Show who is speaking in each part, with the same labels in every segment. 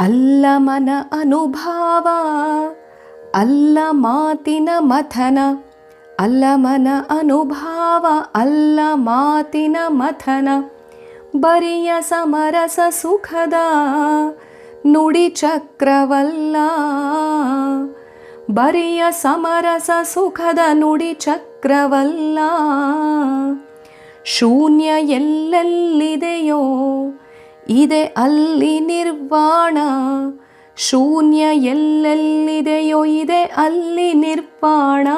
Speaker 1: ಅಲ್ಲ ಮನ ಅನುಭಾವ, ಅಲ್ಲ ಮಾತಿನ ಮಥನ, ಅಲ್ಲ ಮನ ಅನುಭಾವ, ಅಲ್ಲ ಮಾತಿನ ಮಥನ. ಬರಿಯ ಸಮರಸ ಸುಖದ ನುಡಿ ಚಕ್ರವಲ್ಲ. ಬರಿಯ ಸಮರಸ ಸುಖದ ನುಡಿ ಚಕ್ರವಲ್ಲ. ಶೂನ್ಯ ಎಲ್ಲೆಲ್ಲಿದೆಯೋ ಇದೆ ಅಲ್ಲಿ ನಿರ್ವಾಣ. ಶೂನ್ಯ ಎಲ್ಲೆಲ್ಲಿದೆಯೋ ಇದೆ ಅಲ್ಲಿ ನಿರ್ವಾಣ.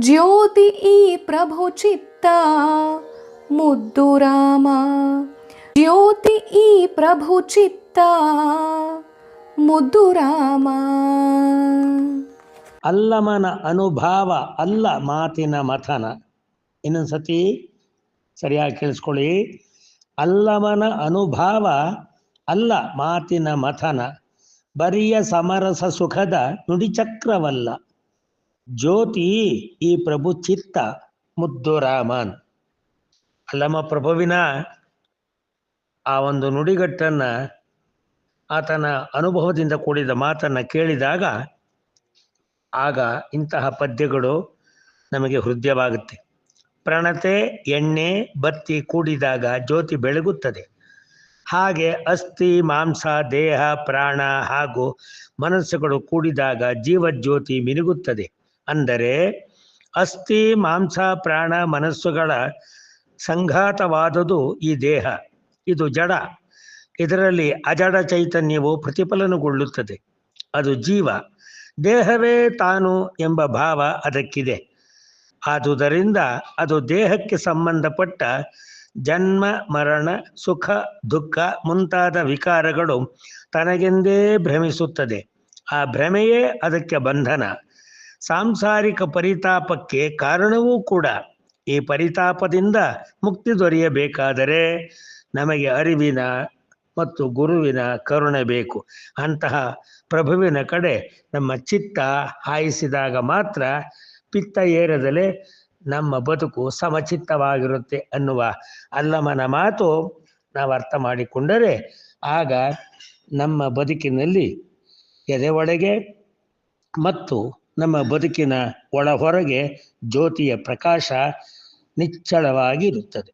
Speaker 1: ಜ್ಯೋತಿ ಈ ಪ್ರಭು ಚಿತ್ತ, ಮುದ್ದು ರಾಮ. ಜ್ಯೋತಿ ಈ ಪ್ರಭು ಚಿತ್ತ, ಮುದ್ದು ರಾಮ.
Speaker 2: ಅಲ್ಲಮನ ಅನುಭಾವ, ಅಲ್ಲ ಮಾತಿನ ಮಥನ. ಇನ್ನೊಂದ್ಸತಿ ಸರಿಯಾಗಿ ಕೇಳಿಸ್ಕೊಳ್ಳಿ. ಅಲ್ಲಮನ ಅನುಭಾವ ಅಲ್ಲ ಮಾತಿನ ಮಥನ. ಬರಿಯ ಸಮರಸ ಸುಖದ ನುಡಿಚಕ್ರವಲ್ಲ ಜ್ಯೋತಿ ಈ ಪ್ರಭು ಚಿತ್ತ, ಮುದ್ದು ರಾಮನ್. ಅಲ್ಲಮ ಪ್ರಭುವಿನ ಆ ಒಂದು ನುಡಿಗಟ್ಟನ್ನ ಆತನ ಅನುಭವದಿಂದ ಕೂಡಿದ ಮಾತನ್ನ ಕೇಳಿದಾಗ ಆಗ ಇಂತಹ ಪದ್ಯಗಳು ನಮಗೆ ಹೃದಯವಾಗುತ್ತೆ. ಪ್ರಣತೆ, ಎಣ್ಣೆ, ಬತ್ತಿ ಕೂಡಿದಾಗ ಜ್ಯೋತಿ ಬೆಳಗುತ್ತದೆ. ಹಾಗೆ ಅಸ್ಥಿ, ಮಾಂಸ, ದೇಹ, ಪ್ರಾಣ ಹಾಗೂ ಮನಸ್ಸುಗಳು ಕೂಡಿದಾಗ ಜೀವಜ್ಯೋತಿ ಮಿನುಗುತ್ತದೆ. ಅಂದರೆ ಅಸ್ಥಿ, ಮಾಂಸ, ಪ್ರಾಣ, ಮನಸ್ಸುಗಳ ಸಂಘಾತವಾದದು ಈ ದೇಹ. ಇದು ಜಡ. ಇದರಲ್ಲಿ ಅಜಡ ಚೈತನ್ಯವು ಪ್ರತಿಫಲನಗೊಳ್ಳುತ್ತದೆ. ಅದು ಜೀವ. ದೇಹವೇ ತಾನು ಎಂಬ ಭಾವ ಅದಕ್ಕಿದೆ. ಆದುದರಿಂದ ಅದು ದೇಹಕ್ಕೆ ಸಂಬಂಧಪಟ್ಟ ಜನ್ಮ, ಮರಣ, ಸುಖ, ದುಃಖ ಮುಂತಾದ ವಿಕಾರಗಳು ತನಗೆಂದೇ ಭ್ರಮಿಸುತ್ತದೆ. ಆ ಭ್ರಮೆಯೇ ಅದಕ್ಕೆ ಬಂಧನ. ಸಾಂಸಾರಿಕ ಪರಿತಾಪಕ್ಕೆ ಕಾರಣವೂ ಕೂಡ ಈ ಪರಿತಾಪದಿಂದ ಮುಕ್ತಿ ದೊರೆಯಬೇಕಾದರೆ ನಮಗೆ ಅರಿವಿನ ಮತ್ತು ಗುರುವಿನ ಕರುಣೆ ಬೇಕು. ಅಂತಹ ಪ್ರಭುವಿನ ಕಡೆ ನಮ್ಮ ಚಿತ್ತ ಹಾಯಿಸಿದಾಗ ಮಾತ್ರ ಪಿತ್ತ ಏರದಲೆ ನಮ್ಮ ಬದುಕು ಸಮಚಿತ್ತವಾಗಿರುತ್ತೆ ಅನ್ನುವ ಅಲ್ಲಮನ ಮಾತು ನಾವು ಅರ್ಥ ಮಾಡಿಕೊಂಡರೆ ಆಗ ನಮ್ಮ ಬದುಕಿನಲ್ಲಿ ಎದೆ ಒಳಗೆ ಮತ್ತು ನಮ್ಮ ಬದುಕಿನ ಒಳ ಹೊರಗೆ ಜ್ಯೋತಿಯ ಪ್ರಕಾಶ ನಿಚ್ಚಳವಾಗಿರುತ್ತದೆ.